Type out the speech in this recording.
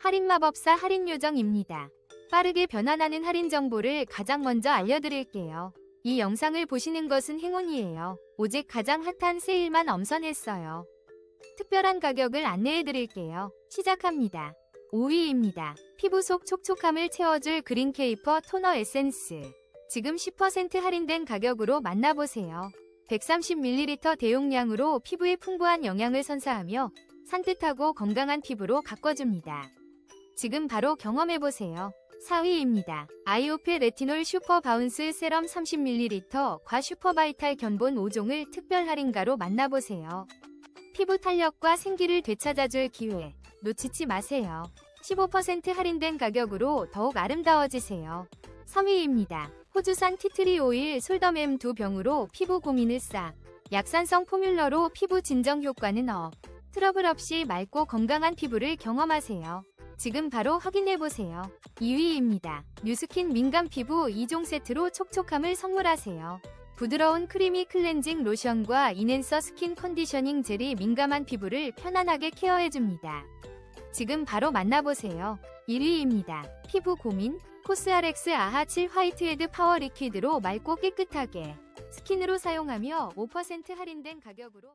할인 마법사 할인 요정입니다. 빠르게 변환하는 할인 정보를 가장 먼저 알려드릴게요. 이 영상을 보시는 것은 행운이에요. 오직 가장 핫한 세일만 엄선했어요. 특별한 가격을 안내해드릴게요. 시작합니다. 5위입니다. 피부 속 촉촉함을 채워줄 그린 케이퍼 토너 에센스. 지금 10% 할인된 가격으로 만나보세요. 130ml 대용량으로 피부에 풍부한 영양을 선사하며 산뜻하고 건강한 피부로 가꿔줍니다. 지금 바로 경험해보세요. 4위입니다. 아이오필 레티놀 슈퍼 바운스 세럼 30ml 과 슈퍼바이탈 견본 5종을 특별 할인가로 만나보세요. 피부 탄력과 생기를 되찾아줄 기회 놓치지 마세요. 15% 할인된 가격으로 더욱 아름다워지세요. 3위입니다. 호주산 티트리 오일 솔더맴 두 병으로 피부 고민을 싹. 약산성 포뮬러로 피부 진정 효과는 업. 트러블 없이 맑고 건강한 피부를 경험하세요. 지금 바로 확인해보세요. 2위입니다. 뉴스킨 민감 피부 2종 세트로 촉촉함을 선물하세요. 부드러운 크리미 클렌징 로션과 이넨서 스킨 컨디셔닝 젤이 민감한 피부를 편안하게 케어해줍니다. 지금 바로 만나보세요. 1위입니다. 피부 고민? 코스알엑스 아하 7 화이트헤드 파워 리퀴드로 맑고 깨끗하게 스킨으로 사용하며 5% 할인된 가격으로